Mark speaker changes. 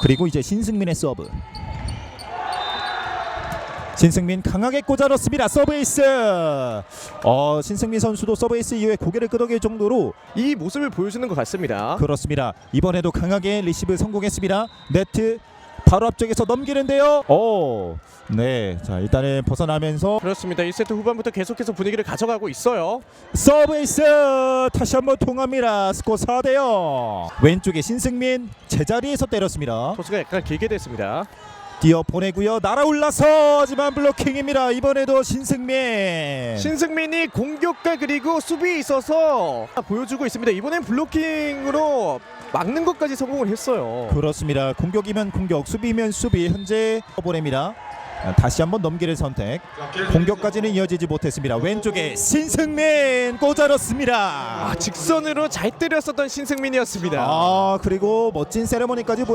Speaker 1: 그리고 이제 신승민의 서브. 신승민 강하게 꽂아 넣습니다. 서브에이스. 어, 신승민 선수도 서브에이스 이후에 고개를 끄덕일 정도로
Speaker 2: 이 모습을 보여주는 것 같습니다.
Speaker 1: 그렇습니다. 이번에도 강하게 리시브 성공했습니다. 네트 바로 앞쪽에서 넘기는데요. 오, 네, 자 일단은 벗어나면서
Speaker 2: 그렇습니다. 1세트 후반부터 계속해서 분위기를 가져가고 있어요.
Speaker 1: 서브에이스 다시 한번 통합니다. 스코어 4대 0. 왼쪽에 신승민 제자리에서 때렸습니다.
Speaker 2: 토스가 약간 길게 됐습니다.
Speaker 1: 뛰어 보내고요. 날아올라서 하지만 블로킹입니다. 이번에도 신승민.
Speaker 2: 신승민이 공격과 그리고 수비에 있어서 보여주고 있습니다. 이번엔 블로킹으로 막는 것까지 성공을 했어요.
Speaker 1: 그렇습니다. 공격이면 공격, 수비면 수비. 현재 보냅니다. 아, 다시 한번 넘기를 선택. 공격까지는 이어지지 못했습니다. 왼쪽에 신승민 꽂아넣습니다.
Speaker 2: 아, 직선으로 잘 때렸었던 신승민이었습니다.
Speaker 1: 아 그리고 멋진 세레머니까지 보여줍니다.